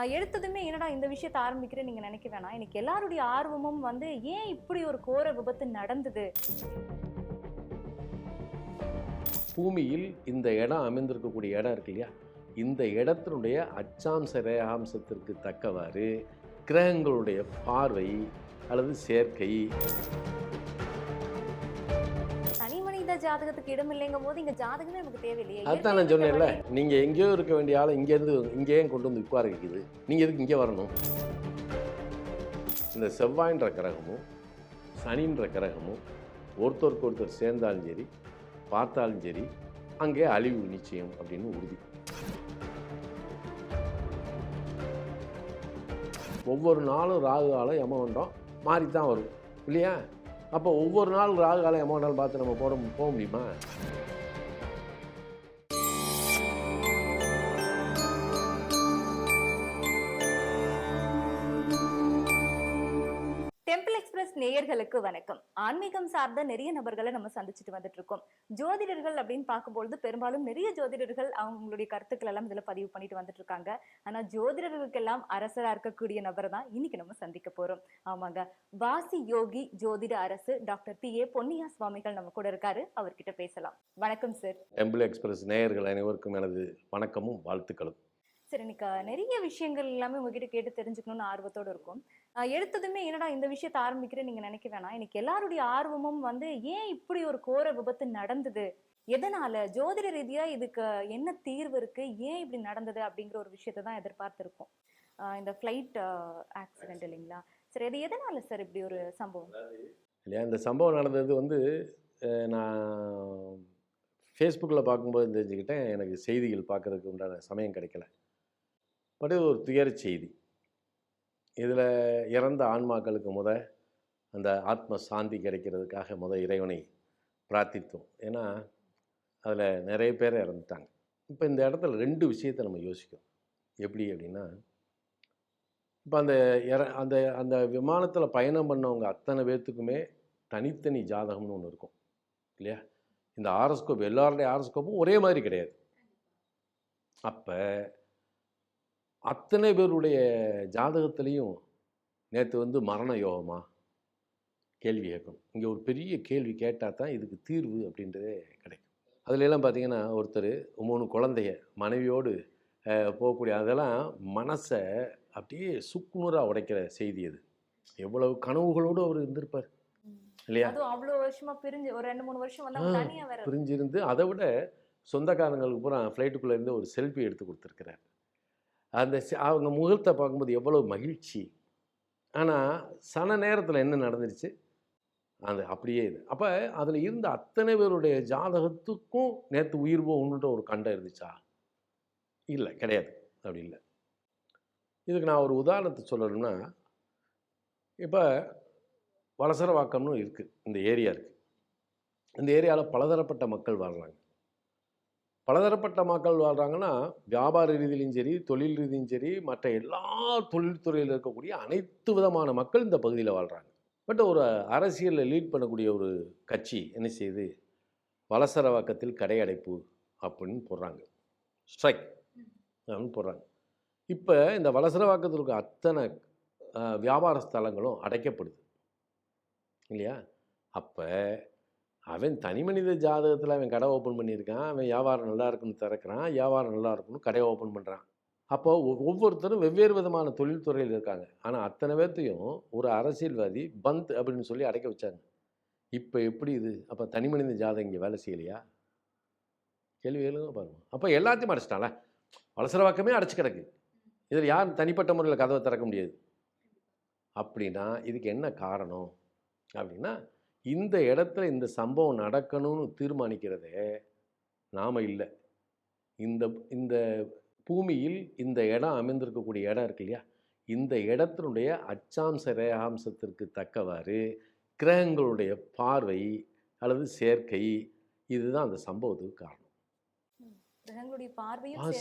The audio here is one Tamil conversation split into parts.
நான் எடுத்ததுமே என்னடா இந்த விஷயத்த ஆரம்பிக்கிறேன் நீங்க நினைக்க வேணாம். எனக்கு எல்லாருடைய ஆர்வமும் வந்து ஏன் இப்படி ஒரு கோர விபத்து நடந்தது? பூமியில் இந்த இடம் அமைந்திருக்கக்கூடிய இடம் இருக்கு இல்லையா? இந்த இடத்தினுடைய அச்சாம்ச ரேகாம்சத்திற்கு தக்கவாறு கிரகங்களுடைய பார்வை அல்லது சேர்க்கை ஜாதகத்துக்கு இடம் இல்லைங்கும் போது இங்க ஜாதகமே நமக்கு தேவையில்லையே. அதுதான் நான் சொன்னேன்ல நீங்கள் எங்கேயோ இருக்க வேண்டிய ஆளை இங்கேருந்து இங்கேயே கொண்டு வந்து உட்கார வைக்குது. நீங்கள் எதுக்கு இங்கே வரணும்? இந்த செவ்வாயின்ற கிரகமும் சனின்ற கிரகமும் ஒருத்தருக்கு ஒருத்தர் சேர்ந்தாலும் சரி பார்த்தாலும் சரி அங்கே அழிவு நிச்சயம் அப்படின்னு உறுதி. ஒவ்வொரு நாளும் ராகு காலம் யமகண்டம் மாறி தான் வரும். இல்லையா? அப்போ ஒவ்வொரு நாள் ராகு காலம் யமகண்டம் பார்த்து நம்ம போட போக முடியுமா? நேயர்களுக்கு வணக்கம். ஆன்மீகம் சார்ந்த நிறைய நபர்களை நம்ம சந்திச்சுட்டு வந்துட்டு இருக்கோம் ஜோதிடர்கள் அப்படின்னு பார்க்கும்பொழுது பெரும்பாலும் நிறைய ஜோதிடர்கள் அவங்களுடைய கருத்துக்கள் எல்லாம் இதுல பதிவு பண்ணிட்டு வந்துட்டு இருக்காங்க ஆனா ஜோதிடர்களுக்கெல்லாம் அரசரா இருக்கக்கூடிய நபர் தான் இன்னைக்கு நம்ம சந்திக்க போறோம். ஆமாங்க. வாசி யோகி ஜோதிட அரசு டாக்டர் பி. ஏ. பொன்னியா சுவாமிகள் நம்ம கூட இருக்காரு. அவர்கிட்ட பேசலாம். வணக்கம் சார். டெம்பிள் எக்ஸ்பிரஸ் நேயர்கள் அனைவருக்கும் எனது வணக்கமும் வாழ்த்துக்களும். சரி எனக்கு நிறைய விஷயங்கள் எல்லாமே உங்ககிட்ட கேட்டு தெரிஞ்சுக்கணும்னு ஆர்வத்தோடு இருக்கும். எடுத்ததுமே என்னடா இந்த விஷயத்த ஆரம்பிக்கிறேன் நீங்க நினைக்க வேணாம். எனக்கு எல்லாருடைய ஆர்வமும் வந்து ஏன் இப்படி ஒரு கோர விபத்து நடந்தது? எதனால? ஜோதிட ரீதியா இதுக்கு என்ன தீர்வு இருக்கு? ஏன் இப்படி நடந்தது? அப்படிங்கிற ஒரு விஷயத்தை தான் எதிர்பார்த்திருக்கோம். இந்த ஃப்ளைட் ஆக்சிடென்ட் இல்லைங்களா? சரி அது எதனால சார் இப்படி ஒரு சம்பவம்? இல்லையா இந்த சம்பவம் நடந்தது வந்து நான் ஃபேஸ்புக்கில் பார்க்கும்போது தெரிஞ்சுக்கிட்டேன். எனக்கு செய்திகள் பார்க்கறதுக்கு உண்டான சமயம் கிடைக்கல. பட் இது ஒரு துயர செய்தி. இதில் இறந்த ஆன்மாக்களுக்கு முத அந்த ஆத்ம சாந்தி கிடைக்கிறதுக்காக முத இறைவனை பிரார்த்தித்தோம். ஏன்னா அதில் நிறைய பேர் இறந்துட்டாங்க. இப்போ இந்த இடத்துல ரெண்டு விஷயத்தை நம்ம யோசிக்கணும் எப்படி அப்படின்னா இப்போ அந்த இற அந்த அந்த விமானத்தில் பயணம் பண்ணவங்க அத்தனை பேர்த்துக்குமே தனித்தனி ஜாதகம்னு ஒன்று இருக்கும். இல்லையா? இந்த ஆரோஸ்கோப் எல்லாருடைய ஆரோஸ்கோப்பும் ஒரே மாதிரி கிடையாது. அப்போ அத்தனை பேருடைய ஜாதகத்துலேயும் நேற்று வந்து மரண யோகமா? கேள்வி கேட்கணும். இங்கே ஒரு பெரிய கேள்வி கேட்டால் தான் இதுக்கு தீர்வு அப்படின்றதே கிடைக்கும். அதுல எல்லாம் பார்த்தீங்கன்னா ஒருத்தர் மூணு குழந்தைய மனைவியோடு போகக்கூடிய அதெல்லாம் மனசை அப்படியே சுக்குநூறாக உடைக்கிற செய்தி அது. எவ்வளவு கனவுகளோடு அவர் இருந்திருப்பார். இல்லையா? அவ்வளவு வருஷமா பிரிஞ்சு ஒரு ரெண்டு மூணு வருஷம் வந்து பிரிஞ்சிருந்து அதை விட சொந்தக்காரங்களுக்கு பூரா ஃப்ளைட்டுக்குள்ளே இருந்து ஒரு செல்ஃபி எடுத்து கொடுத்துருக்கிறார். அந்த அவங்க முகத்தை பார்க்கும்போது எவ்வளோ மகிழ்ச்சி. ஆனால் சன நேரத்தில் என்ன நடந்துருச்சு? அது அப்படியே இது. அப்போ அதில் இருந்த அத்தனை பேருடைய ஜாதகத்துக்கும் நேற்று உயிர் போகணுன்ற ஒரு கண்டம் இருந்துச்சா? இல்லை கிடையாது. அப்படி இல்லை. இதுக்கு நான் ஒரு உதாரணத்தை சொல்லணும்னா இப்போ வலசரவாக்கம்னு இருக்குது இந்த ஏரியா இருக்குது இந்த ஏரியாவில் பலதரப்பட்ட மக்கள் வாழ்கிறாங்க பலதரப்பட்ட மக்கள் வாழ்கிறாங்கன்னா வியாபார ரீதியிலும் சரி தொழில் ரீதியும் சரி மற்ற எல்லா தொழில்துறையில் இருக்கக்கூடிய அனைத்து விதமான மக்கள் இந்த பகுதியில் வாழ்கிறாங்க பட் ஒரு அரசியலில் லீட் பண்ணக்கூடிய ஒரு கட்சி என்ன செய்யுது? வலசரவாக்கத்தில் கடை அடைப்பு அப்படின்னு போடுறாங்க. ஸ்ட்ரைக் அப்படின்னு போடுறாங்க. இப்போ இந்த வலசரவாக்கத்தில் இருக்க அத்தனை வியாபார ஸ்தலங்களும் அடைக்கப்படுது. இல்லையா? அப்போ அவன் தனி மனித ஜாதகத்தில் அவன் கடை ஓப்பன் பண்ணியிருக்கான். அவன் வியாபாரம் நல்லா இருக்குன்னு திறக்கிறான். வியாபாரம் நல்லா இருக்குன்னு கடை ஓப்பன் பண்ணுறான் அப்போ ஒவ்வொருத்தரும் வெவ்வேறு விதமான தொழில்துறையில் இருக்காங்க. ஆனால் அத்தனை பேர்த்தையும் ஒரு அரசியல்வாதி பந்த் அப்படின்னு சொல்லி அடைக்க வச்சாங்க. இப்போ எப்படி இது? அப்போ தனி மனித ஜாதகம் இங்கே வேலை செய்யலையா? கேள்வி எழுங்க பாருங்க. அப்போ எல்லாத்தையும் அடைச்சிட்டான்ல? வலசரவாக்கமே அடைச்சி கிடக்கு. இதில் யார் தனிப்பட்ட முறையில் கதவை திறக்க முடியாது? அப்படின்னா இதுக்கு என்ன காரணம்? அப்படின்னா இந்த இடத்துல இந்த சம்பவம் நடக்கணும்னு தீர்மானிக்கிறதே நாம் இல்லை. இந்த இந்த பூமியில் இந்த இடம் அமைந்திருக்கக்கூடிய இடம் இருக்கு இல்லையா? இந்த இடத்தினுடைய அச்சாம்ச ரேகாம்சத்திற்கு தக்கவாறு கிரகங்களுடைய பார்வை அல்லது சேர்க்கை இதுதான் அந்த சம்பவத்துக்கு காரணம்.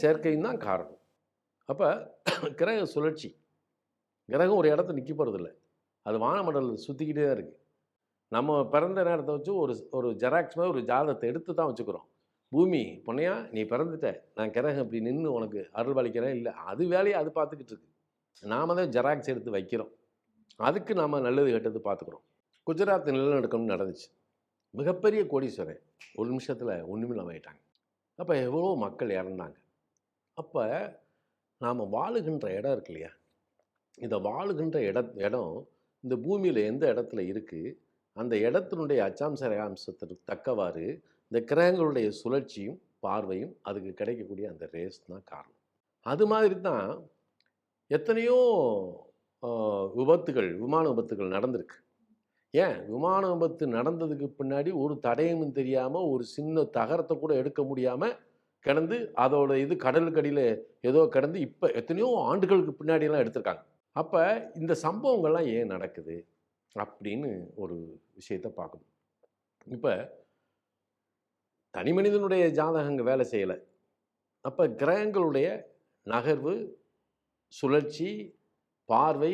சேர்க்கையும் தான் காரணம். அப்போ கிரக சுழற்சி. கிரகம் ஒரு இடத்துல நிற்க போகிறதில்ல அது வானமண்டலத்தில் சுற்றிக்கிட்டே தான் இருக்குது நம்ம பிறந்த நேரத்தை வச்சு ஒரு ஒரு ஜெராக்ஸ் மாதிரி ஒரு ஜாதத்தை எடுத்து தான் வச்சுக்கிறோம். பூமி பொன்னையா நீ பிறந்துட்ட நான் கிரகம் இப்படி நின்று உனக்கு அருள் பாலிக்கிறேன் இல்லை அது வேலையை அது பார்த்துக்கிட்டு இருக்கு. நாம தான் ஜெராக்ஸ் எடுத்து வைக்கிறோம். அதுக்கு நாம் நல்லது கெட்டது பார்த்துக்குறோம். குஜராத் நிலநடுக்கம்னு நடந்துச்சு. மிகப்பெரிய கோடீஸ்வரன் ஒரு நிமிஷத்தில் ஒன்றுமே ஆயிட்டாங்க. அப்போ எவ்வளோ மக்கள் இறந்தாங்க. அப்போ நாம் வாழுகின்ற இடம் இருக்கு இல்லையா? இந்த வாழுகின்ற இட இடம் இந்த பூமியில் எந்த இடத்துல இருக்குது அந்த இடத்தினுடைய அச்சாம்ச ரேகாம்சத்திற்கு தக்கவாறு இந்த கிரகங்களுடைய சுழற்சியும் பார்வையும் அதுக்கு கிடைக்கக்கூடிய அந்த ரேஸ் தான் காரணம். அது மாதிரி தான் எத்தனையோ விபத்துகள் விமான விபத்துகள் நடந்திருக்கு. ஏன்? விமான விபத்து நடந்ததுக்கு பின்னாடி ஒரு தடையமும் தெரியாமல் ஒரு சின்ன தகரத்தை கூட எடுக்க முடியாமல் கிடந்து அதோட இது கடலுக்கடியில் ஏதோ கிடந்து இப்போ எத்தனையோ ஆண்டுகளுக்கு பின்னாடியெல்லாம் எடுத்திருக்காங்க. அப்போ இந்த சம்பவங்கள்லாம் ஏன் நடக்குது? அப்படின்னு ஒரு விஷயத்தை பார்க்கணும். இப்போ தனி மனிதனுடைய ஜாதகங்க வேலை செய்யலை. அப்போ கிரகங்களுடைய நகர்வு சுழற்சி பார்வை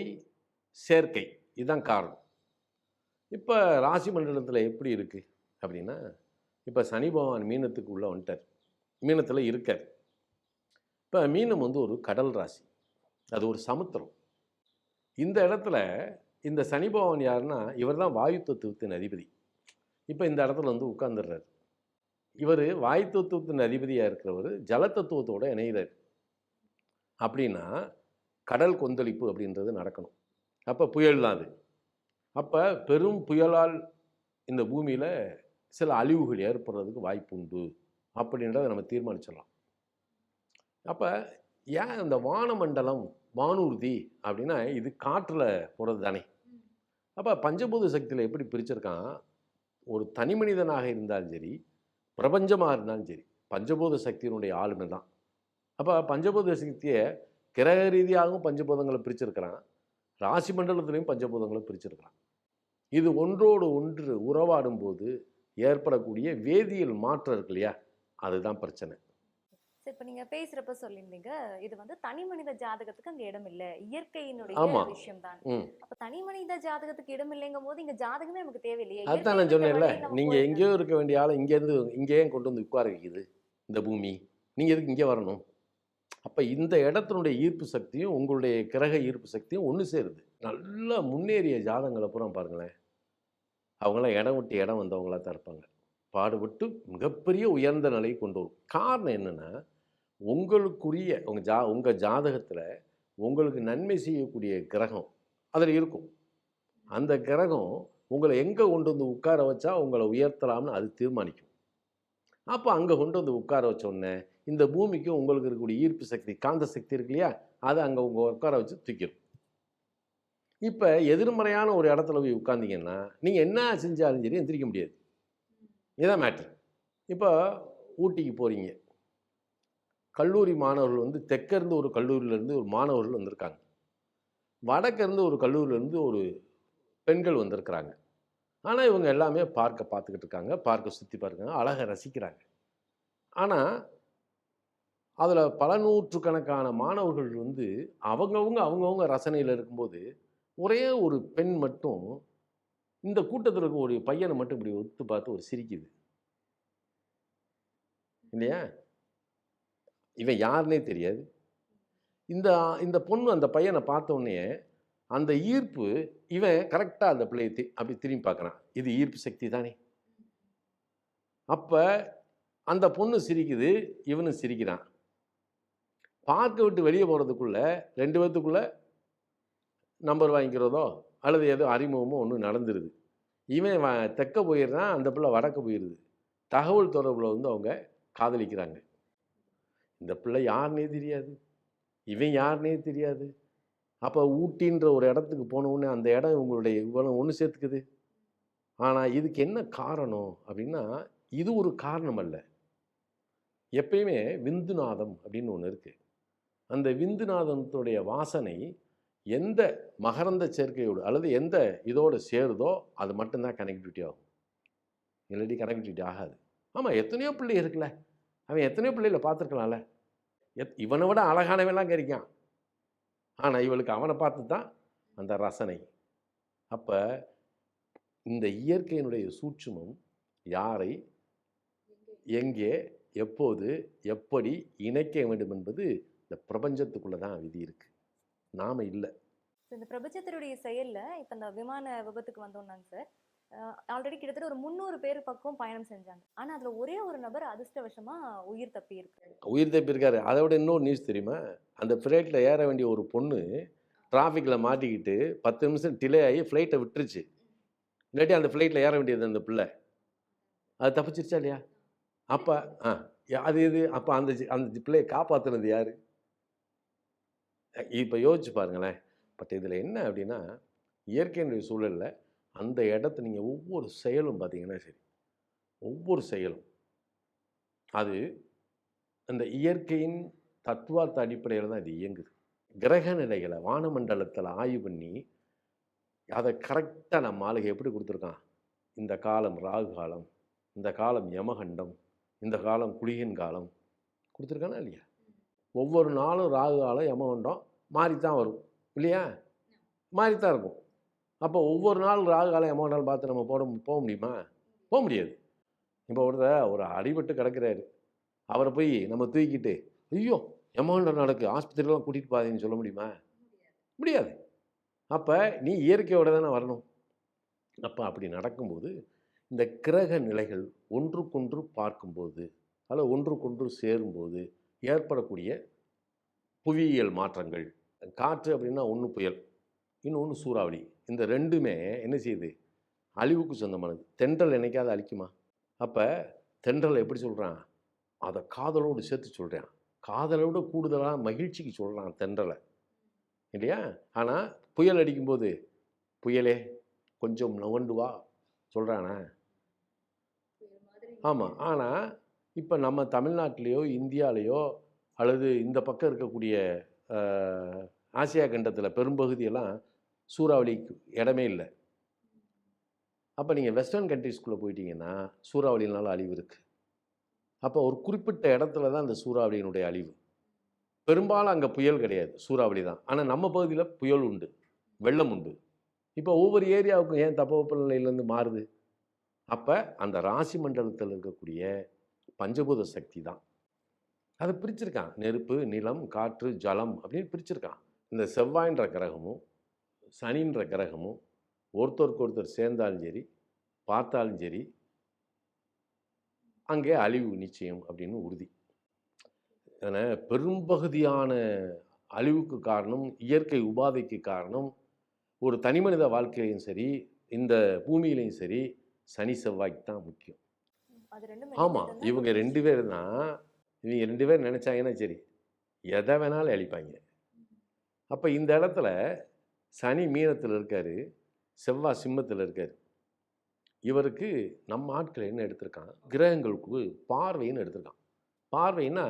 சேர்க்கை இதுதான் காரணம். இப்போ ராசி மண்டலத்தில் எப்படி இருக்குது அப்படின்னா இப்போ சனி பகவான் மீனத்துக்கு உள்ளே வந்துட்டார். மீனத்தில் இருக்கார். இப்போ மீனம் வந்து ஒரு கடல் ராசி. அது ஒரு சமுத்திரம். இந்த இடத்துல இந்த சனி பகவான் யாருன்னா இவர் தான் வாயு தத்துவத்தின் அதிபதி. இப்போ இந்த இடத்துல வந்து உட்கார்ந்துடுறாரு. இவர் வாயு தத்துவத்தின் அதிபதியாக இருக்கிறவர் ஜலத்தத்துவத்தோடு இணைகிறார். அப்படின்னா கடல் கொந்தளிப்பு அப்படின்றது நடக்கணும். அப்போ புயல் தான் அது. அப்போ பெரும் புயலால் இந்த பூமியில் சில அழிவுகள் ஏற்படுறதுக்கு வாய்ப்பு உண்டு. அப்படின்றத நம்ம தீர்மானிச்சிடலாம். அப்போ ஏன் இந்த வானமண்டலம் வானூர்தி அப்படின்னா இது காற்றில் போகிறது தானே அப்போ பஞ்சபூத சக்தியில் எப்படி பிரிச்சிருக்கான்? ஒரு தனி மனிதனாக இருந்தாலும் சரி பிரபஞ்சமாக இருந்தாலும் சரி பஞ்சபூத சக்தியினுடைய ஆளுமை தான். அப்போ பஞ்சபூத சக்தியை கிரக ரீதியாகவும் பஞ்சபூதங்களை பிரிச்சிருக்கிறான். ராசி மண்டலத்திலையும் பஞ்சபூதங்களை பிரிச்சிருக்கிறான். இது ஒன்றோடு ஒன்று உறவாடும் போது ஏற்படக்கூடிய வேதியியல் மாற்றம் இருக்கு இல்லையா? அதுதான் பிரச்சனை. சரி இப்ப நீங்க பேசுறப்ப சொல்லியிருந்தீங்க இது வந்து தனி மனித ஜாதகத்துக்கு அங்க இடம் இல்ல. இயற்கையினுடைய. விஷயம் தான் அப்ப தனி மனித ஜாதகத்துக்கு இடம் இல்லைங்கும் போது இங்க ஜாதகமே நமக்கு தேவையில்லையே. அதுதான் நான் சொன்னேன்ல போயிடலாம். எங்கேயோ இருக்க வேண்டிய ஆளை இங்கேருந்து இங்கேயே கொண்டு வந்து உட்கார வைக்குது இந்த பூமி. நீங்கள் எதுக்கு இங்கே வரணும்? அப்போ இந்த இடத்தினுடைய ஈர்ப்பு சக்தியும் உங்களுடைய கிரக ஈர்ப்பு சக்தியும் ஒன்று சேருது. நல்ல முன்னேறிய ஜாதங்களை பூரா பாருங்களேன். அவங்களாம் இடம் விட்டு இடம் வந்தவங்களா தான் இருப்பாங்க. பாடுபட்டு மிகப்பெரிய உயர்ந்த நிலையை கொண்டு வரும். காரணம் என்னென்னா உங்களுக்குரிய உங்கள் ஜா உங்கள் ஜாதகத்தில் உங்களுக்கு நன்மை செய்யக்கூடிய கிரகம் அதில் இருக்கும். அந்த கிரகம் உங்களை எங்கே கொண்டு வந்து உட்கார வச்சா உங்களை உயர்த்தலாம்னு அது தீர்மானிக்கும். அப்போ அங்கே கொண்டு வந்து உட்கார வச்ச உடனே இந்த பூமிக்கு உங்களுக்கு இருக்கக்கூடிய ஈர்ப்பு சக்தி காந்த சக்தி இருக்கு இல்லையா? அதை அங்கே உங்கள் உட்கார வச்சு தூக்கிடும் இப்போ எதிர்மறையான ஒரு இடத்துல போய் உட்காந்தீங்கன்னா நீங்கள் என்ன செஞ்சாலும் சரி எந்திரிக்க முடியாது. இதான் மேட்ரு இப்போ ஊட்டிக்கு போகிறீங்க கல்லூரி மாணவர்கள் வந்து தெற்கேருந்து ஒரு கல்லூரியிலேருந்து ஒரு மாணவர்கள் வந்திருக்காங்க. வடக்கேருந்து ஒரு கல்லூரியிலேருந்து ஒரு பெண்கள் வந்திருக்கிறாங்க. ஆனால் இவங்க எல்லாமே பார்க்க பார்த்துக்கிட்டு இருக்காங்க பார்க்க சுற்றி பார்க்குறாங்க அழகை ரசிக்கிறாங்க. ஆனால் அதில் பல நூற்றுக்கணக்கான மாணவர்கள் வந்து அவங்கவுங்க அவங்கவுங்க ரசனையில் இருக்கும்போது ஒரே ஒரு பெண் மட்டும் இந்த கூட்டத்தில் இருக்க ஒரு பையனை மட்டும் இப்படி ஒத்து பார்த்து ஒரு சிரிக்குது. இல்லையா? இவன் யாருன்னே தெரியாது. இந்த இந்த பொண்ணு அந்த பையனை பார்த்தோன்னே அந்த ஈர்ப்பு இவன் கரெக்டாக அந்த பிள்ளையை தி- அப்படி திரும்பி பார்க்குறான். இது ஈர்ப்பு சக்தி தானே. அப்போ அந்த பொண்ணு சிரிக்குது இவனும் சிரிக்கிறான். பார்க்க விட்டு வெளியே போகிறதுக்குள்ளே ரெண்டு பேர்த்துக்குள்ள நம்பர் வாங்கிக்கிறதோ அல்லது ஏதோ அறிமுகமோ ஒன்று நடந்துருது. இவன் தெக்க போயிடுறான் அந்த பிள்ளை வடக்க போயிடுது தகவல் தொடர்பில் வந்து அவங்க காதலிக்கிறாங்க. இந்த பிள்ளை யாருனே தெரியாது. இவன் யாருனே தெரியாது. அப்போ ஊட்டின்ற ஒரு இடத்துக்கு போனவுடனே அந்த இடம் உங்களுடைய இவ்வளவு ஒன்று சேர்த்துக்குது. ஆனால் இதுக்கு என்ன காரணம் அப்படின்னா இது ஒரு காரணம் அல்ல. எப்பயுமே விந்துநாதம் அப்படின்னு ஒன்று இருக்குது அந்த விந்துநாதத்துடைய வாசனை எந்த மகரந்த சேர்க்கையோடு அல்லது எந்த இதோடு சேருதோ அது மட்டும்தான் கனெக்டிவிட்டி ஆகும். இல்லாட்டி கனெக்டிவிட்டி ஆகாது. ஆமாம் எத்தனையோ பிள்ளை இருக்குல்ல. அவன் எத்தனையோ பிள்ளைகளை பார்த்துருக்கலாம்ல. எத் இவனை விட அழகானவெல்லாம் கிடைக்கான் ஆனால் இவளுக்கு அவனை பார்த்து தான் அந்த ரசனை. அப்போ இந்த இயற்கையினுடைய சூட்சுமம் யாரை எங்கே எப்போது எப்படி இணைக்க வேண்டும் என்பது இந்த பிரபஞ்சத்துக்குள்ளே தான் விதி இருக்குது நாம் இல்லை. இந்த பிரபஞ்சத்தினுடைய செயலில் இப்போ இந்த விமான விபத்துக்கு வந்தோம்னாங்க சார். ஆல்ரெடி கிட்டத்தட்ட ஒரு முந்நூறு பேர் பக்கம் பயணம் செஞ்சாங்க. ஆனால் அதில் ஒரே ஒரு நபர் அதிர்ஷ்டவசமாக உயிர் தப்பி இருக்காரு உயிர் தப்பியிருக்காரு. அதை விட இன்னொரு நியூஸ் தெரியுமா? அந்த ஃப்ளைட்டில் ஏற வேண்டிய ஒரு பொண்ணு டிராஃபிக்கில் மாட்டிக்கிட்டு பத்து நிமிஷம் டிலே ஆகி ஃப்ளைட்டை விட்டுருச்சு. இல்லாட்டி அந்த ஃப்ளைட்டில் ஏற வேண்டியது அந்த பிள்ளை. அது தப்பிச்சிருச்சா இல்லையா? அப்போ ஆ அது இது அப்போ அந்த ஜி- அந்த பிள்ளையை காப்பாற்றுனது யார்? இப்போ யோசிச்சு பாருங்களேன். பட் இதில் என்ன அப்படின்னா இயற்கையினுடைய சூழலில் அந்த இடத்த நீங்கள் ஒவ்வொரு செயலும் பார்த்தீங்கன்னா சரி ஒவ்வொரு செயலும். அது அந்த இயற்கையின் தத்துவார்த்த அடிப்படையில் தான் இது இயங்குது. கிரக நிலைகளை வானமண்டலத்தில் ஆய்வு பண்ணி அதை கரெக்டாக நம்ம ஆளுக எப்படி கொடுத்துருக்கான்? இந்த காலம் ராகு காலம் இந்த காலம் யமகண்டம் இந்த காலம் குளிகன் காலம் கொடுத்துருக்கானா இல்லையா? ஒவ்வொரு நாளும் ராகு காலம் யமகண்டம் மாறித்தான் வரும் இல்லையா? மாறித்தான் இருக்கும். அப்போ ஒவ்வொரு நாள் ராகு காலம் யமகண்டம் பார்த்து நம்ம போட போக முடியுமா? போக முடியாது. இப்போ ஒருத்தர் ஒரு அடிபட்டு கிடக்கிறாரு. அவரை போய் நம்ம தூக்கிட்டு ஐயோ எமௌண்ட் நடக்கு? ஆஸ்பத்திரிலாம் கூட்டிகிட்டு பாதீங்கன்னு சொல்ல முடியுமா? முடியாது. அப்போ நீ இயற்கையோட தானே வரணும். அப்போ அப்படி நடக்கும்போது இந்த கிரக நிலைகள் ஒன்றுக்கொன்று பார்க்கும்போது அதில் ஒன்றுக்கொன்று சேரும்போது ஏற்படக்கூடிய புவியியல் மாற்றங்கள் காற்று அப்படின்னா ஒன்று புயல். இன்னொன்று சூறாவளி. இந்த ரெண்டுமே என்ன செய்யுது? அழிவுக்கு சொந்தமானது. தென்றல் என்னைக்காவது அழிக்குமா? அப்போ தென்றல் எப்படி சொல்கிறான் அதை காதலோடு சேர்த்து சொல்கிறான் காதலோட கூடுதலாக மகிழ்ச்சிக்கு சொல்கிறான் தென்றலை. இல்லையா? ஆனால் புயல் அடிக்கும்போது புயலே கொஞ்சம் நவண்டு வா சொல்கிறானா ஆமாம் ஆனால் இப்போ நம்ம தமிழ்நாட்டிலேயோ இந்தியாலேயோ அல்லது இந்த பக்கம் இருக்கக்கூடிய ஆசியா கண்டத்தில் பெரும்பகுதியெல்லாம் சூறாவளிக்கு இடமே இல்லை. அப்போ நீங்கள் வெஸ்டர்ன் கண்ட்ரீஸ்குள்ளே போயிட்டீங்கன்னா சூறாவளினால அழிவு இருக்குது அப்போ ஒரு குறிப்பிட்ட இடத்துல தான் அந்த சூறாவளியினுடைய அழிவு. பெரும்பாலும் அங்கே புயல் கிடையாது சூறாவளி தான். ஆனால் நம்ம பகுதியில் புயல் உண்டு வெள்ளம் உண்டு. இப்போ ஒவ்வொரு ஏரியாவுக்கும் ஏன் தப்பவெப்ப நிலையிலேருந்து மாறுது? அப்போ அந்த ராசி மண்டலத்தில் இருக்கக்கூடிய பஞ்சபூத சக்தி தான். அதை பிரிச்சிருக்கான். நெருப்பு நிலம் காற்று ஜலம் அப்படின்னு பிரிச்சிருக்கான். இந்த செவ்வாயின்ற கிரகமும் சனின்ற கிரகமும் ஒருத்தருக்கு ஒருத்தர் சேர்ந்தாலும் சரி பார்த்தாலும் சரி அங்கே அழிவு நிச்சயம் அப்படின்னு உறுதி. ஏன்னா பெரும்பகுதியான அழிவுக்கு காரணம் இயற்கை உபாதைக்கு காரணம் ஒரு தனிமனித வாழ்க்கையிலையும் சரி இந்த பூமியிலையும் சரி சனி செவ்வாய்க்கு தான் முக்கியம். ஆமாம் இவங்க ரெண்டு பேர் தான் இவங்க ரெண்டு பேர் நினச்சாங்கன்னா சரி எதை வேணாலும் அழிப்பாங்க. அப்போ இந்த இடத்துல சனி மீனத்தில் இருக்கார் செவ்வாய் சிம்மத்தில் இருக்கார். இவருக்கு நம்ம ஆட்கள் என்ன எடுத்திருக்கான் கிரகங்களுக்கு பார்வைன்னு எடுத்திருக்கான் பார்வைன்னா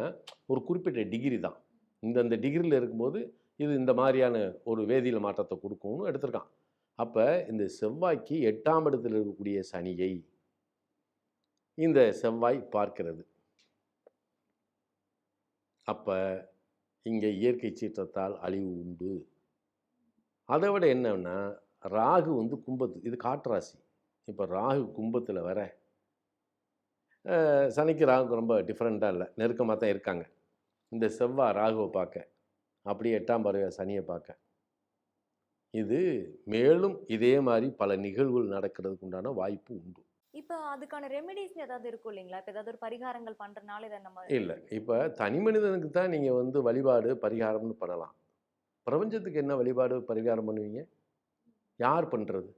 ஒரு குறிப்பிட்ட டிகிரி தான். இந்தந்த டிகிரியில் இருக்கும்போது இது இந்த மாதிரியான ஒரு வேதியியல் மாற்றத்தை கொடுக்கும்னு எடுத்திருக்கான் அப்போ இந்த செவ்வாய்க்கு எட்டாம் இடத்தில் இருக்கக்கூடிய சனியை இந்த செவ்வாய் பார்க்கிறது. அப்போ இங்கே இயற்கை சீற்றத்தால் அழிவு உண்டு. அதை விட என்னன்னா ராகு வந்து கும்பத்து இது காட்டுராசி இப்போ ராகு கும்பத்தில் வர சனிக்கு ராகுக்கு ரொம்ப டிஃப்ரெண்ட்டாக இல்லை நெருக்கமாக தான் இருக்காங்க. இந்த செவ்வாய் ராகுவை பார்க்க அப்படியே எட்டாம் பறவை சனியை பார்க்க இது மேலும் இதே மாதிரி பல நிகழ்வுகள் நடக்கிறதுக்கு உண்டான வாய்ப்பு உண்டு. இப்ப அதுக்கான ரெமெடிஸ் ஏதாவது இருக்கும் இல்லைங்களா? இப்ப ஏதாவது ஒரு பரிகாரங்கள் பண்றதுனால இதை நம்ம இல்லை இப்போ தனி மனிதனுக்கு தான் நீங்கள் வந்து வழிபாடு பரிகாரம்னு பண்ணலாம். பிரபஞ்சத்துக்கு என்ன வழிபாடு பரிகாரம் பண்ணுவீங்க? யார் பண்ணுறது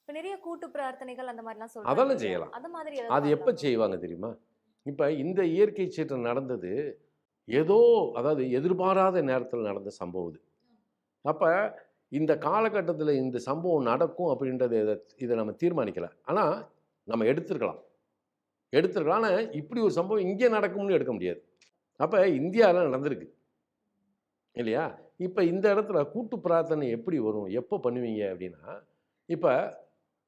இப்ப நிறைய கூட்டு பிரார்த்தனைகள் அந்த மாதிரிலாம் சொல்றாங்க அதெல்லாம்? செய்யலாம். அந்த மாதிரி அது எப்போ செய்வாங்க தெரியுமா? இப்போ இந்த இயற்கை சீற்றம் நடந்தது ஏதோ அதாவது எதிர்பாராத நேரத்தில் நடந்த சம்பவம் இது. அப்போ இந்த காலகட்டத்தில் இந்த சம்பவம் நடக்கும் அப்படின்றத இதை இதை நம்ம தீர்மானிக்கலை. ஆனால் நம்ம எடுத்திருக்கலாம். எடுத்திருக்கலாம். ஆனால் இப்படி ஒரு சம்பவம் இங்கே நடக்கும்னு எடுக்க முடியாது. அப்போ இந்தியாவில் நடந்திருக்கு. இல்லையா? இப்போ இந்த இடத்துல கூட்டு பிரார்த்தனை எப்படி வரும்? எப்போ பண்ணுவீங்க அப்படின்னா இப்போ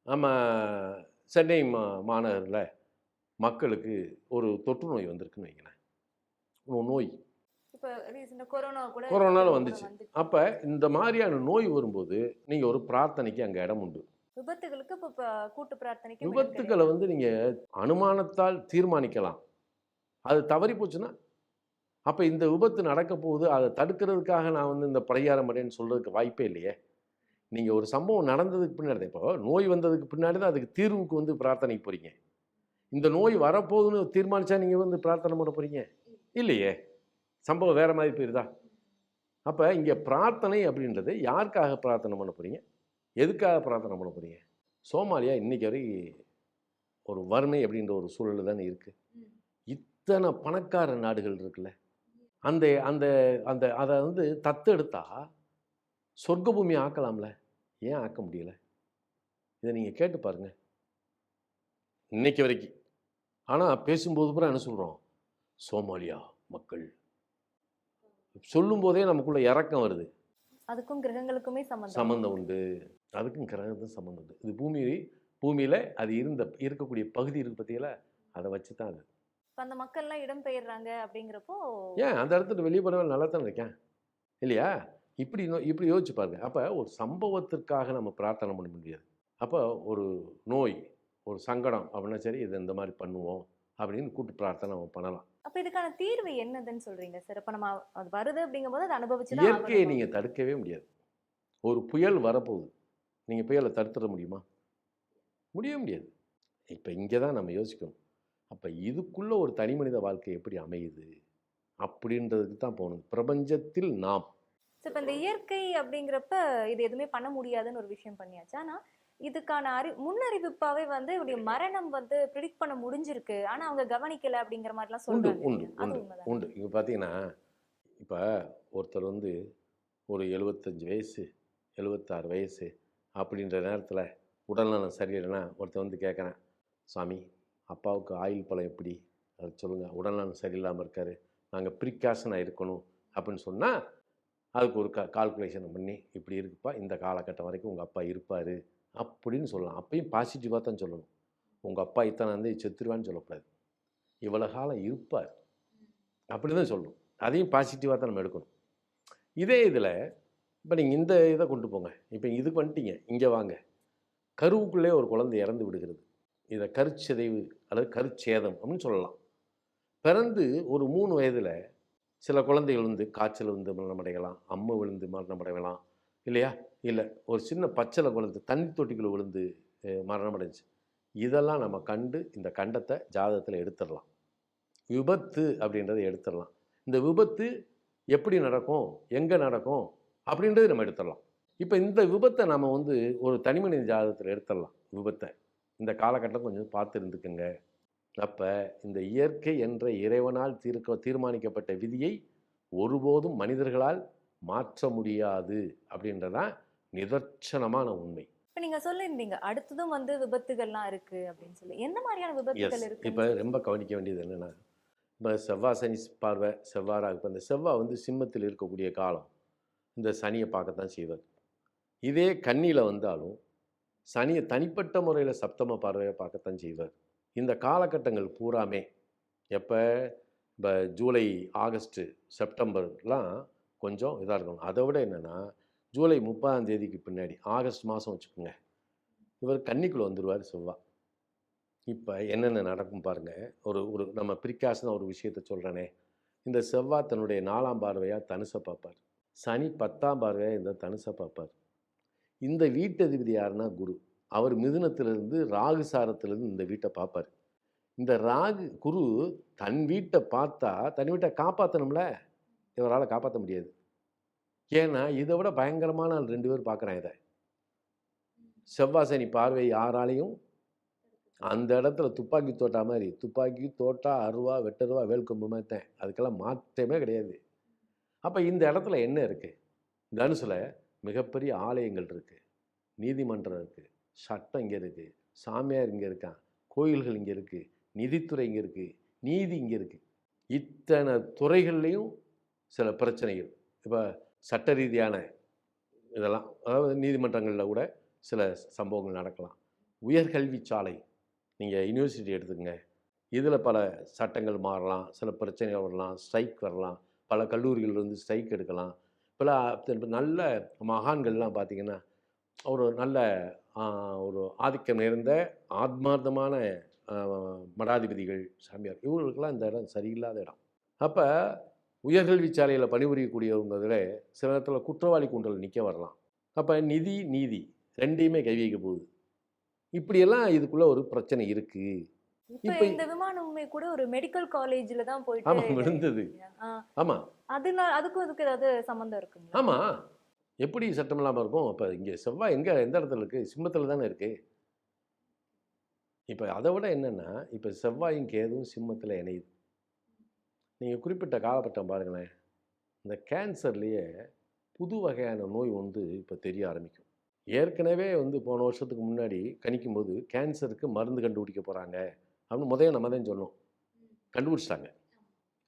நம்ம சென்னை மா மாநகரில் மக்களுக்கு ஒரு தொற்று நோய் வந்திருக்குன்னு வைங்களேன். ஒரு நோய். இப்ப ரீசெண்டா கொரோனா கூட கொரோனால வந்துச்சு. அப்போ இந்த மாதிரியான நோய் வரும்போது நீங்கள் ஒரு பிரார்த்தனைக்கு அங்கே இடம் உண்டு. விபத்துகளுக்கு கூட்டு பிரார்த்தனைக்கு விபத்துக்களை வந்து நீங்கள் அனுமானத்தால் தீர்மானிக்கலாம். அது தவறி போச்சுன்னா அப்போ இந்த விபத்து நடக்க போகுது அதை தடுக்கிறதுக்காக நான் வந்து இந்த பரிகாரம் பண்ணேன்னு சொல்கிறதுக்கு வாய்ப்பே இல்லையே. நீங்கள் ஒரு சம்பவம் நடந்ததுக்கு பின்னாடி தான் இப்போ நோய் வந்ததுக்கு பின்னாடி தான் அதுக்கு தீர்வுக்கு வந்து பிரார்த்தனைக்கு போகிறீங்க இந்த நோய் வரப்போகுதுன்னு தீர்மானிச்சா நீங்கள் வந்து பிரார்த்தனை பண்ண போகிறீங்க இல்லையே. சம்பவம் வேறு மாதிரி போயிருதா? அப்போ இங்கே பிரார்த்தனை அப்படின்றது யாருக்காக பிரார்த்தனை பண்ண போகிறீங்க எதுக்காக பிரார்த்தனை பண்ண போகிறீங்க சோமாலியா இன்னைக்கு வரை ஒரு வறுமை அப்படின்ற ஒரு சூழல் தானே இருக்குது இத்தனை பணக்கார நாடுகள் இருக்குல்ல. அந்த அந்த அந்த அதை வந்து தத்தெடுத்தா சொர்க்க பூமி ஆக்கலாம்ல? ஏன் ஆக்க முடியல? இதை நீங்கள் கேட்டு பாருங்க. இன்னைக்கு வரைக்கும். ஆனால் பேசும்போது பூரா என்ன சொல்கிறோம் சோமாலியா மக்கள். சொல்லும்போதே நமக்குள்ள இறக்கம் வருது. அதுக்கும் கிரகங்களுக்குமே சம்பந்தம் சம்மந்தம் உண்டு. அதுக்கும் கிரகத்துக்கும் சம்மந்தம் உண்டு. இது பூமி பூமியில் அது இருந்த இருக்கக்கூடிய பகுதி இருக்கு பார்த்தீங்களா அதை வச்சு தான் அது. இப்ப அந்த மக்கள்லாம் இடம் பெயர்றாங்க அப்படிங்கிறப்போ ஏன்? அந்த இடத்துல வெளியே போனவன் நல்லா தானே இருக்கேன். இல்லையா? இப்படி இப்படி யோசிச்சு பாருங்க. அப்போ ஒரு சம்பவத்திற்காக நம்ம பிரார்த்தனை பண்ண முடியாது. அப்போ ஒரு நோய் ஒரு சங்கடம் அப்படின்னா சரி இது இந்த மாதிரி பண்ணுவோம் அப்படின்னு கூட்டு பிரார்த்தனை நம்ம பண்ணலாம். அப்ப இதுக்கான தீர்வு என்னதுன்னு சொல்றீங்க சார்? இப்ப நம்ம அது வருது அப்படிங்கும்போது அதை அனுபவிச்சுதான் இயற்கையை? நீங்கள் தடுக்கவே முடியாது. ஒரு புயல் வரப்போகுது. நீங்கள் புயலை தடுத்துட முடியுமா? முடிய முடியாது. இப்போ இங்கே தான் நம்ம யோசிக்கணும். அப்போ இதுக்குள்ள ஒரு தனி மனித வாழ்க்கை எப்படி அமையுது? அப்படின்றதுக்கு தான் போகணும். பிரபஞ்சத்தில் நாம். சரி, இப்ப இந்த இயற்கை அப்படிங்கிறப்ப இது எதுவுமே பண்ண முடியாதுன்னு ஒரு விஷயம் பண்ணியாச்சு. ஆனா இதுக்கான அறி முன்னறிவிப்பாவே வந்து இப்படி மரணம் வந்து ப்ரிடிக்ட் பண்ண முடிஞ்சிருக்கு. ஆனா அவங்க கவனிக்கல அப்படிங்கிற மாதிரிலாம் சொல்றாங்க. உண்டு உண்டு உண்டு. இங்கே பார்த்தீங்கன்னா இப்போ ஒருத்தர் வந்து ஒரு எழுபத்தஞ்சு வயசு எழுபத்தாறு வயசு அப்படின்ற நேரத்தில் உடல்நலம் சரியில்லைன்னா ஒருத்தர் வந்து கேட்குறேன் சாமி அப்பாவுக்கு ஆயில் பழம் எப்படி? அதை சொல்லுங்கள் உடல்நலம் சரியில்லாமல் இருக்காரு. நாங்கள் ப்ரிகாஷனாக இருக்கணும் அப்படின்னு சொன்னால் அதுக்கு ஒரு க கால்குலேஷன் பண்ணி இப்படி இருக்குப்பா இந்த காலகட்டம் வரைக்கும் உங்கள் அப்பா இருப்பார் அப்படின்னு சொல்லலாம். அப்பையும் பாசிட்டிவாக தான் சொல்லணும். உங்கள் அப்பா இத்தனை வந்து செத்துருவான்னு சொல்லக்கூடாது. இவ்வளோ காலம் இருப்பார். அப்படி தான் சொல்லணும். அதையும் பாசிட்டிவாக தான் நம்ம எடுக்கணும். இதே இதில் இப்போ நீங்கள் இந்த இதை கொண்டு போங்க. இப்போ இதுக்கு வந்துட்டீங்க. இங்கே வாங்க. கருவுக்குள்ளே ஒரு குழந்தை இறந்து விடுகிறது. இதை கருச்சிதைவு அல்லது கருச்சேதம் அப்படின்னு சொல்லலாம். பிறந்து ஒரு மூணு வயதில் சில குழந்தைகள் வந்து காய்ச்சல் வந்து மரணமடையலாம் அம்மை விழுந்து மரணமடையலாம் இல்லையா? இல்லை ஒரு சின்ன பச்சளை குழந்தை தண்ணி தொட்டிக்குள்ளே விழுந்து மரணம் மரணமடைஞ்சு இதெல்லாம் நம்ம கண்டு இந்த கண்டத்தை ஜாதகத்தில் எடுத்துடலாம். விபத்து அப்படின்றத எடுத்துடலாம். இந்த விபத்து எப்படி நடக்கும் எங்கே நடக்கும் அப்படின்றது நம்ம எடுத்துடலாம். இப்போ இந்த விபத்தை நம்ம வந்து ஒரு தனிமனித ஜாதகத்தில் எடுத்துடலாம் விபத்தை. இந்த காலகட்டம் கொஞ்சம் பார்த்து இருந்துக்குங்க. அப்போ இந்த இயற்கை என்ற இறைவனால் தீர்க்க தீர்மானிக்கப்பட்ட விதியை ஒருபோதும் மனிதர்களால் மாற்ற முடியாது அப்படின்றதான் நிதர்சனமான உண்மை. இப்ப நீங்க சொல்லியிருந்தீங்க அடுத்ததும் வந்து விபத்துகள்லாம் இருக்கு அப்படின்னு சொல்லி. எந்த மாதிரியான விபத்துகள் இருக்கு இப்போ ரொம்ப கவனிக்க வேண்டியது என்னென்னா இப்போ செவ்வாய் சனி பார்வை செவ்வாறாக இப்போ இந்த செவ்வாய் வந்து சிம்மத்தில் இருக்கக்கூடிய காலம். இந்த சனியை பார்க்கத்தான் செய்வார். இதே கன்னியில் வந்தாலும் சனியை தனிப்பட்ட முறையில் சப்தம பார்வையை பார்க்கத்தான் செய்வார். இந்த காலகட்டங்கள் பூராமே எப்போ? இப்போ ஜூலை ஆகஸ்ட்டு செப்டம்பர்லாம் கொஞ்சம் இதாக இருக்கணும். அதை விட என்னென்னா ஜூலை முப்பதாம் தேதிக்கு பின்னாடி ஆகஸ்ட் மாதம் வச்சுக்கோங்க. இவர் கன்னிக்குள்ளே வந்துடுவார் செவ்வா. இப்போ என்னென்ன நடக்கும் பாருங்க. ஒரு ஒரு நம்ம பிரிக்காசன ஒரு விஷயத்த சொல்கிறேனே இந்த செவ்வாய் தன்னுடைய நாலாம் பார்வையாக தனுசை பார்ப்பார். சனி பத்தாம் பார்வையாக இந்த தனுசை பார்ப்பார். இந்த வீட்டதிபதி யாருன்னா குரு. அவர் மிதுனத்திலிருந்து ராகு சாரத்திலிருந்து இந்த வீட்டை பார்ப்பார் இந்த ராகு குரு தன் வீட்டை பார்த்தா தன் வீட்டை காப்பாற்றணும்ல இவரால் காப்பாற்ற முடியாது. ஏன்னா இதை விட பயங்கரமான ஆள் ரெண்டு பேர் பார்க்குறான் இதை. செவ்வாசனி பார்வை யாராலையும் அந்த இடத்துல துப்பாக்கி தோட்டா மாதிரி துப்பாக்கி தோட்டா அருவா வெட்டருவா வேல்கொம்பு மாதிரி அதுக்கெல்லாம் மாற்றமே கிடையாது. அப்போ இந்த இடத்துல என்ன இருக்குது தனுசில் மிகப்பெரிய ஆலயங்கள் இருக்குது நீதிமன்றம் இருக்குது சட்டம் இங்கே இருக்குது சாமியார் இங்கே இருக்கான். கோயில்கள் இங்கே இருக்குது நிதித்துறை இங்கே இருக்குது நீதி இங்கே இருக்குது இத்தனை துறைகள்லேயும் சில பிரச்சனைகள். இப்போ சட்ட ரீதியான இதெல்லாம் அதாவது நீதிமன்றங்களில் கூட சில சம்பவங்கள் நடக்கலாம். உயர்கல்வி சாலை நீங்கள் யூனிவர்சிட்டி எடுத்துக்கங்க. இதில் பல சட்டங்கள் மாறலாம் சில பிரச்சனைகள் வரலாம் ஸ்ட்ரைக் வரலாம் பல கல்லூரிகள் வந்து ஸ்ட்ரைக் எடுக்கலாம். இப்போலாம் நல்ல மகான்கள்லாம் பார்த்தீங்கன்னா ஒரு நல்ல ஒரு ஆதிக்கம் நிறைந்த ஆத்மார்த்தமான மடாதிபதிகள் சாமியார். இவங்களுக்கெல்லாம் இந்த இடம் சரியில்லாத இடம். அப்போ உயர்கல்வி சாலையில் பணிபுரியக்கூடியவங்கள சில நேரத்தில் குற்றவாளி கூண்டல் நிற்க வரலாம். அப்போ நிதி நீதி ரெண்டையுமே கை வைக்க போகுது. இப்படியெல்லாம் இதுக்குள்ளே ஒரு பிரச்சனை இருக்குது இப்ப இந்த விமானமுமே கூட ஒரு மெடிக்கல் காலேஜ்ல தான் போயிட்டு ஆமாம் விழுந்தது. ஆமாம் அதனால அதுக்கும் இதுக்கு ஏதாவது சம்மந்தம் இருக்குங்களா? ஆமாம் எப்படி சட்டம் இல்லாமல் இருக்கும்? இப்போ இங்கே செவ்வாய் எங்கே எந்த இடத்துல இருக்குது சிம்மத்தில் தானே இருக்குது இப்போ அதை விட என்னென்னா இப்போ செவ்வாயும் கேதுவும் சிம்மத்தில் இணையுது. நீங்கள் குறிப்பிட்ட காலகட்டம் பாருங்களேன். இந்த கேன்சர்லேயே புது வகையான நோய் வந்து இப்போ தெரிய ஆரம்பிக்கும். ஏற்கனவே வந்து போன வருஷத்துக்கு முன்னாடி கணிக்கும்போது கேன்சருக்கு மருந்து கண்டுபிடிக்க போகிறாங்க அப்படின்னு முதல்ல நம்ம தான் சொன்னோம் கண்டுபிடிச்சிட்டாங்க.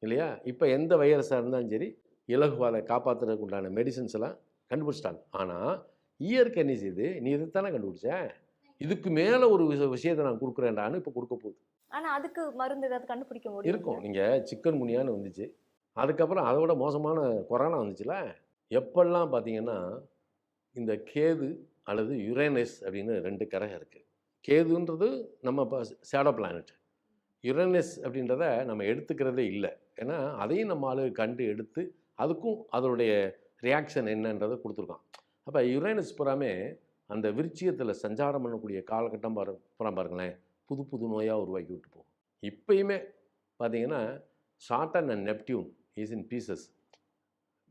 இல்லையா? இப்போ எந்த வைரஸாக இருந்தாலும் சரி இலகுவாலை காப்பாற்றுறதுக்கு உண்டான மெடிசின்ஸ் எல்லாம் கண்டுபிடிச்சிட்டாங்க. ஆனால் இயற்கை என்ன செய்யுது? நீ இதைத்தானே கண்டுபிடிச்ச? இதுக்கு மேலே ஒரு விஷ- விஷயத்தை நான் கொடுக்குறேன்டான்னு இப்போ கொடுக்க போகுது. ஆனா அதுக்கு மருந்து ஏதாவது கண்டுபிடிக்க முடியும்? இருக்கும். நீங்கள் சிக்கன் முனியான்னு வந்துச்சு. அதுக்கப்புறம் அதை விட மோசமான கொரோனா வந்துச்சுல? எப்பெல்லாம் பார்த்தீங்கன்னா இந்த கேது அல்லது யுரேனஸ் அப்படின்னு ரெண்டு கிரகம் இருக்குது கேதுன்றது நம்ம இப்போ சேடோ பிளானட் யுரேனஸ் அப்படின்றத நம்ம எடுத்துக்கிறதே இல்லை. ஏன்னா அதையும் நம்ம ஆளு கண்டு எடுத்து அதுக்கும் அதனுடைய ரியாக்ஷன் என்னன்றதை கொடுத்துருக்கான். அப்போ யுரேனஸ் புறாமே அந்த விருச்சியத்தில் சஞ்சாரம் பண்ணக்கூடிய காலகட்டம் பாரு புறம் பாருங்களேன். புது புது நோயாக உருவாக்கி விட்டு போகும் இப்பயுமே பார்த்தீங்கன்னா Saturn and Neptune is in Pisces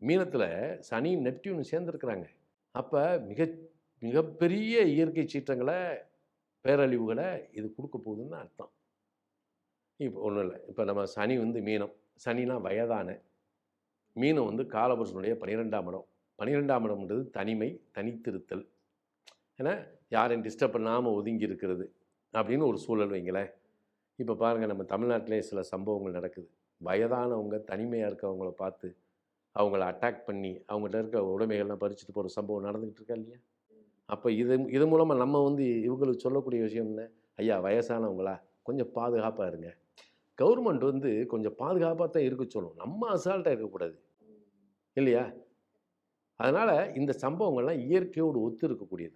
மீனத்தில் சனி நெப்டியூன் சேர்ந்துருக்குறாங்க. அப்போ மிக மிகப்பெரிய இயற்கை சீற்றங்களை பேரழிவுகளை இது கொடுக்க போகுதுன்னு அர்த்தம். இப்போ ஒன்றும் இல்லை. இப்போ நம்ம சனி வந்து மீனம். சனிலாம் வயதான மீனம் வந்து காலபுருஷனுடைய பன்னிரெண்டாம் இடம். பன்னிரெண்டாம் இடம்ன்றது தனிமை தனித்திருத்தல். ஏன்னா யாரையும் டிஸ்டர்ப் பண்ணாமல் ஒதுங்கி இருக்கிறது அப்படின்னு ஒரு சூழல் வைங்களேன். இப்போ பாருங்கள் நம்ம தமிழ்நாட்டிலே சில சம்பவங்கள் நடக்குது. வயதானவங்க தனிமையாக இருக்கவங்கள பார்த்து அவங்கள அட்டாக் பண்ணி அவங்கள்ட்ட இருக்க உடைமைகள்லாம் பறிச்சுட்டு போகிற சம்பவம் நடந்துக்கிட்டு இருக்கா இல்லையா? அப்போ இது இது மூலமாக நம்ம வந்து இவங்களுக்கு சொல்லக்கூடிய விஷயம் என்ன? ஐயா வயசானவங்களா? கொஞ்சம் பாதுகாப்பாக இருங்க. கவர்மெண்ட் வந்து கொஞ்சம் பாதுகாப்பாக தான் இருக்க சொல்லணும். நம்ம அசால்ட்டாக இருக்கக்கூடாது. இல்லையா? அதனால் இந்த சம்பவங்கள்லாம் இயற்கையோடு ஒத்து இருக்கக்கூடியது.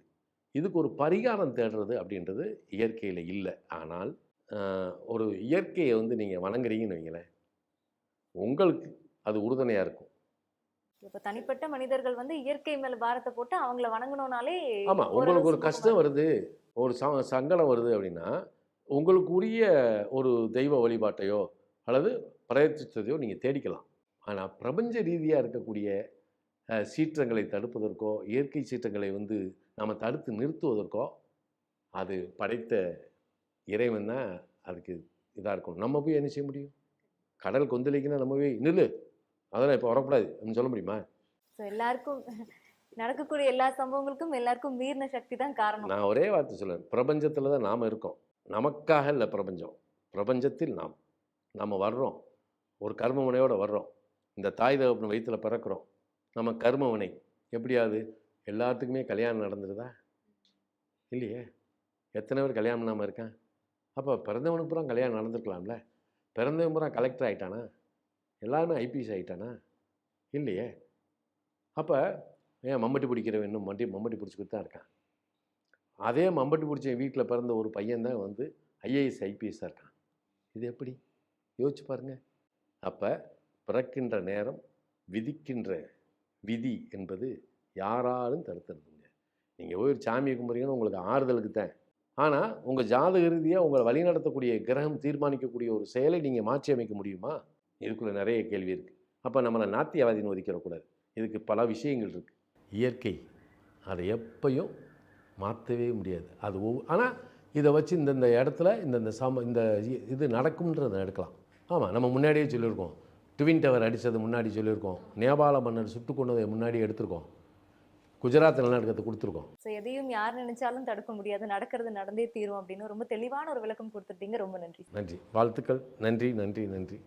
இதுக்கு ஒரு பரிகாரம் தேடுறது அப்படின்றது இயற்கையில் இல்லை. ஆனால் ஒரு இயற்கையை வந்து நீங்கள் வணங்குறீங்கன்னு வைங்களேன் உங்களுக்கு அது உறுதுணையாக இருக்கும். இப்ப தனிப்பட்ட மனிதர்கள் வந்து இயற்கை மேல பாரத்தை போட்டு அவங்கள வணங்கணும்னாலே ஆமாம் உங்களுக்கு ஒரு கஷ்டம் வருது ஒரு சங்கடம் வருது அப்படின்னா உங்களுக்கு உரிய ஒரு தெய்வ வழிபாட்டையோ அல்லது பிரயத்தித்ததையோ நீங்கள் தேடிக்கலாம். ஆனால் பிரபஞ்ச ரீதியாக இருக்கக்கூடிய சீற்றங்களை தடுப்பதற்கோ இயற்கை சீற்றங்களை வந்து நாம் தடுத்து நிறுத்துவதற்கோ அது படைத்த இறைவன் தான் அதுக்கு இதாக இருக்கணும். நம்ம போய் என்ன செய்ய முடியும்? கடல் கொந்தளிக்குன்னா நம்ம போய் நில்லு. அதெல்லாம் இப்போ வரக்கூடாது. அப்படின்னு சொல்ல முடியுமா? So, எல்லாருக்கும் நடக்கக்கூடிய எல்லா சம்பவங்களுக்கும் எல்லாருக்கும் மீறின சக்தி தான் காரணம். நான் ஒரே வார்த்தை சொல்லுவேன் பிரபஞ்சத்தில் தான் நாம் இருக்கோம். நமக்காக இல்லை பிரபஞ்சம். பிரபஞ்சத்தில் நாம். நம்ம வர்றோம். ஒரு கர்மவினையோடு வர்றோம். இந்த தாய் தகப்பன் வயிற்றுல பிறக்கிறோம். நம்ம கர்மவினை எப்படியாவது எல்லாத்துக்குமே கல்யாணம் நடந்துருதா? இல்லையே. எத்தனை பேர் கல்யாணம் இல்லாமல் இருக்கான்? அப்போ பிறந்தவனுக்கு பூரா கல்யாணம் நடந்திருக்கலாம்ல. பிறந்தவன் பூரா கலெக்டர் ஆகிட்டானா எல்லாருமே ஐபிஎஸ் ஆகிட்டானா இல்லையே. அப்போ ஏன் மம்பட்டி பிடிக்கிறவன் இன்னும் மண்டி மம்பட்டி பிடிச்சிக்கிட்டு தான் இருக்கான்? அதே மம்பட்டி பிடிச்ச வீட்டில் பிறந்த ஒரு பையன் தான் வந்து ஐஏஎஸ் ஐபிஎஸ்ஸாக இருக்கான். இது எப்படி? யோசிச்சு பாருங்கள் அப்போ பிறக்கின்ற நேரம் விதிக்கின்ற விதி என்பது யாராலும் தடுத்து நீங்கள் போய் ஒரு சாமியை கும்பிட்றீங்கன்னு உங்களுக்கு ஆறுதலுக்கு தான். ஆனால் உங்கள் ஜாதக ரீதியாக உங்களை வழிநடத்தக்கூடிய கிரகம் தீர்மானிக்கக்கூடிய ஒரு செயலை நீங்கள் மாற்றி அமைக்க முடியுமா? இதுக்குள்ளே நிறைய கேள்வி இருக்குது அப்போ நம்மளை நாத்தியவாதின்னு ஒதுக்கிடக்கூடாது இதுக்கு பல விஷயங்கள் இருக்குது இயற்கை அதை எப்பையும் மாற்றவே முடியாது. அது ஒவ் ஆனால் இதை வச்சு இந்தந்த இடத்துல இந்தந்த சம இந்த இது நடக்கும்ன்றதை எடுக்கலாம். ஆமாம் நம்ம முன்னாடியே சொல்லியிருக்கோம். ட்வின் டவர் அடித்தது முன்னாடி சொல்லியிருக்கோம். நேபாள மன்னர் சுட்டு கொண்டதை முன்னாடி எடுத்திருக்கோம். குஜராத் நிலநடுக்கத்தை கொடுத்துருக்கோம். ஸோ எதையும் யார் நினைச்சாலும் தடுக்க முடியாது. நடக்கிறது நடந்தே தீரும் அப்படின்னு ரொம்ப தெளிவான ஒரு விளக்கம் கொடுத்துட்டீங்க. ரொம்ப நன்றி. நன்றி. வாழ்த்துக்கள். நன்றி நன்றி நன்றி.